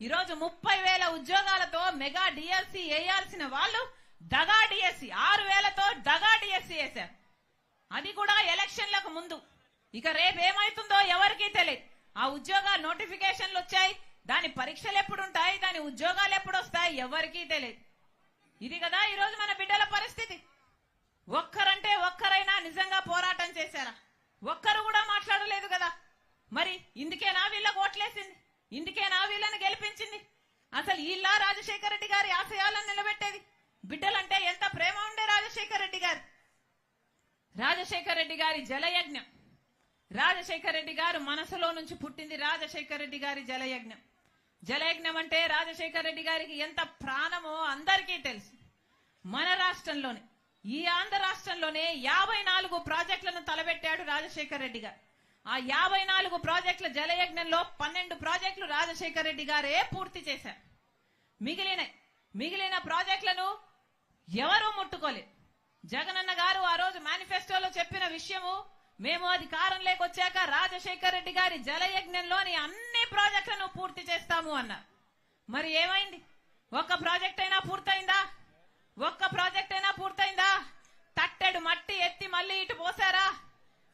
ఈరోజు ముప్పై వేల ఉద్యోగాలతో మెగా డిఎస్సి వేయాల్సిన వాళ్ళు దగా డిఎస్సి ఆరు వేలతో దగా డిఎస్సి వేశారు. అది కూడా ఎలక్షన్లకు ముందు. ఇక రేపు ఏమైతుందో ఎవరికీ తెలియదు. ఆ ఉద్యోగ నోటిఫికేషన్లు వచ్చాయి. దాని పరీక్షలు ఎప్పుడు ఉంటాయి దాని ఉద్యోగాలు ఎప్పుడు వస్తాయి ఎవరికీ తెలియదు. ఇది కదా ఈరోజు మన బిడ్డల పరిస్థితి. ఒక్కరంటే ఒక్కరైనా నిజంగా పోరాటం చేశారా? ఒక్కరు కూడా మాట్లాడలేదు కదా. మరి ఇందుకేనా వీళ్ళకు ఓట్లేసింది? ఇందుకే నా వీళ్ళని గెలిపించింది. అసలు ఇలా రాజశేఖర రెడ్డి గారి ఆశయాలను నిలబెట్టేది. బిడ్డలంటే ఎంత ప్రేమ ఉండే రాజశేఖర రెడ్డి గారు? రాజశేఖర రెడ్డి గారి జలయజ్ఞం. రాజశేఖర రెడ్డి గారు మనసులో నుంచి పుట్టింది రాజశేఖర రెడ్డి గారి జలయజ్ఞం. జలయజ్ఞం అంటే రాజశేఖర రెడ్డి గారికి ఎంత ప్రాణమో అందరికీ తెలుసు. మన రాష్ట్రంలోనే ఈ ఆంధ్ర రాష్ట్రంలోనే యాభై నాలుగు ప్రాజెక్టులను తలబెట్టాడు రాజశేఖర రెడ్డి గారు. ఆ యాభై నాలుగు ప్రాజెక్టుల జలయజ్ఞంలో పన్నెండు ప్రాజెక్టులు రాజశేఖర రెడ్డి గారే పూర్తి చేశారు. మిగిలిన మిగిలిన ప్రాజెక్టులను ఎవరూ ముట్టుకోలేదు జగనన్న గారు ఆ రోజు మేనిఫెస్టోలో చెప్పిన విషయము మేము అధికారంలోకి వచ్చాక రాజశేఖర రెడ్డి గారి జలయజ్ఞంలోని అన్ని ప్రాజెక్టులను పూర్తి చేస్తాము అన్నారు. మరి ఏమైంది? ఒక్క ప్రాజెక్ట్ అయినా పూర్తయిందా? ఒక్క ప్రాజెక్ట్ అయినా పూర్తయిందా? తట్టెడు మట్టి ఎత్తి మళ్ళీ ఇటు పోసారా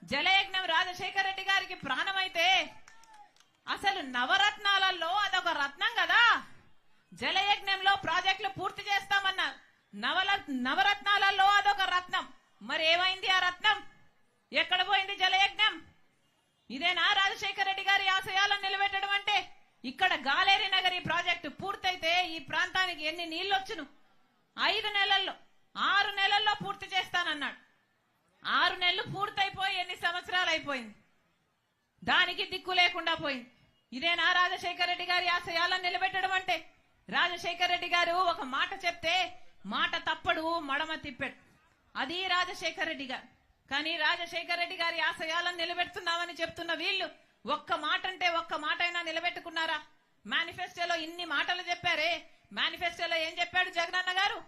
జలయజ్ఞం రాజశేఖర రెడ్డి గారికి ప్రాణమైతే అసలు నవరత్నాలలో అదొక రత్నం కదా? జలయజ్ఞంలో ప్రాజెక్టులు పూర్తి చేస్తామన్నారు నవల నవరత్నాలలో అదొక రత్నం. మరి ఏమైంది ఆ రత్నం? ఎక్కడ పోయింది జలయజ్ఞం? ఇదేనా రాజశేఖర రెడ్డి గారి ఆశయాలను నిలబెట్టడం అంటే? ఇక్కడ గాలేరి నగరి ప్రాజెక్టు పూర్తయితే ఈ ప్రాంతానికి ఎన్ని నీళ్ళు వచ్చును ఐదు నెలల్లో ఆరు నెలల్లో పూర్తి చేస్తానన్నాడు ఆరు నెలలు పూర్తయిపోయి ఎన్ని సంవత్సరాలు అయిపోయింది. దానికి దిక్కు లేకుండా పోయింది. ఇదేనా రాజశేఖర రెడ్డి గారి ఆశయాలను నిలబెట్టడం అంటే రాజశేఖర రెడ్డి గారు ఒక మాట చెప్తే మాట తప్పడు మడమ తిప్పాడు. అది రాజశేఖర రెడ్డి గారు. కానీ రాజశేఖర రెడ్డి గారి ఆశయాలను నిలబెడుతున్నామని చెప్తున్న వీళ్ళు ఒక్క మాట అంటే ఒక్క మాట అయినా నిలబెట్టుకున్నారా? మేనిఫెస్టోలో ఇన్ని మాటలు చెప్పారే. మేనిఫెస్టోలో ఏం చెప్పాడు జగనన్న గారు?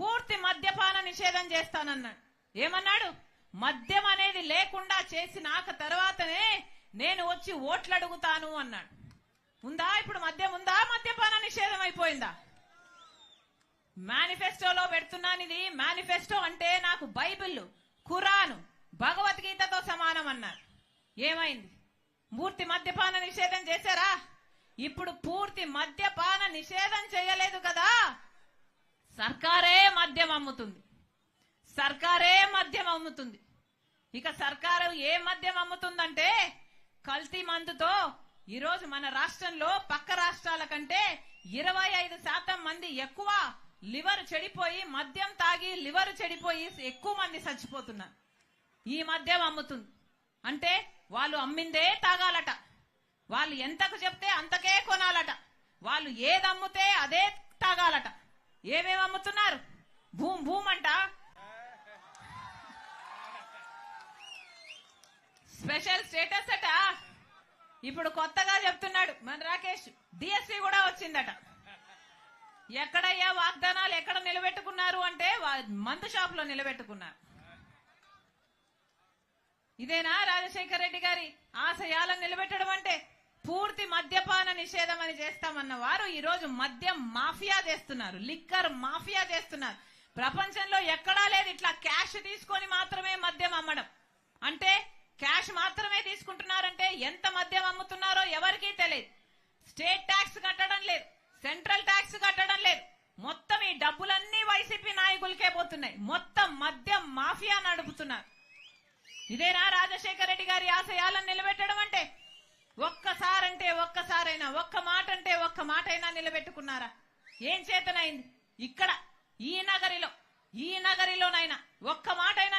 పూర్తి మద్యపాన నిషేధం చేస్తానన్నాడు. ఏమన్నాడు? మద్యం అనేది లేకుండా చేసినాక తర్వాతనే నేను వచ్చి ఓట్లు అడుగుతాను అన్నాడు. ఉందా ఇప్పుడు మద్యం ఉందా? మద్యపాన నిషేధం అయిపోయిందా? మేనిఫెస్టోలో పెడుతున్నాను ఇది. మేనిఫెస్టో అంటే నాకు బైబిల్ ఖురాను భగవద్గీతతో సమానం అన్నారు. ఏమైంది? పూర్తి మద్యపాన నిషేధం చేశారా? ఇప్పుడు పూర్తి మద్యపాన నిషేధం చేయలేదు కదా? సర్కారే మద్యం అమ్ముతుంది. సర్కారే మద్యం అమ్ముతుంది. ఇక సర్కారు ఏ మద్యం అమ్ముతుందంటే కల్తీ మందుతో ఈరోజు మన రాష్ట్రంలో పక్క రాష్ట్రాల కంటే ఇరవై ఐదు శాతం మంది ఎక్కువ లివర్ చెడిపోయి మద్యం తాగి లివర్ చెడిపోయి ఎక్కువ మంది చచ్చిపోతున్నారు. ఈ మద్యం అమ్ముతుంది. అంటే వాళ్ళు అమ్మిందే తాగాలట. వాళ్ళు ఎంతకు చెప్తే అంతకే కొనాలట. వాళ్ళు ఏది అమ్ముతే అదే తాగాలట. ఏమేమి అమ్ముతున్నారు? భూమ్ భూమ్ అంట స్పెషల్ స్టేటస్ అట. ఇప్పుడు కొత్తగా చెప్తున్నాడు మన రాకేష్. డిఎస్సి కూడా వచ్చిందట. ఎక్కడయ్యా వాగ్దానాలు ఎక్కడ నిలబెట్టుకున్నారు అంటే మందు షాప్లో నిలబెట్టుకున్నారు. ఇదేనా రాజశేఖర రెడ్డి గారి ఆశయాలను నిలబెట్టడం అంటే పూర్తి మద్యపాన నిషేధం అని చేస్తామన్న వారు ఈ రోజు మద్యం మాఫియా చేస్తున్నారు. లిక్కర్ మాఫియా చేస్తున్నారు. ప్రపంచంలో ఎక్కడా లేదు ఇట్లా క్యాష్ తీసుకొని మాత్రమే మద్యం అమ్మడం. అంటే క్యాష్ మాత్రమే తీసుకుంటున్నారంటే ఎంత మద్యం అమ్ముతున్నారో ఎవరికీ తెలియదు. స్టేట్ ట్యాక్స్ కట్టడం లేదు సెంట్రల్ ట్యాక్స్ కట్టడం లేదు. మొత్తం ఈ డబ్బులన్నీ వైసీపీ నాయకులకే పోతున్నాయి. మొత్తం మద్యం మాఫియా నడుపుతున్నారు. ఇదేనా రాజశేఖర రెడ్డి గారి ఆశయాలను నిలబెట్టడం అంటే? ఒక్కసారంటే ఒక్కసారైనా ఒక్క మాట అంటే ఒక్క మాట అయినా నిలబెట్టుకున్నారా? ఏం చేతనైంది? ఇక్కడ ఈ నగరిలో ఈ నగరిలోనైనా ఒక్క మాట అయినా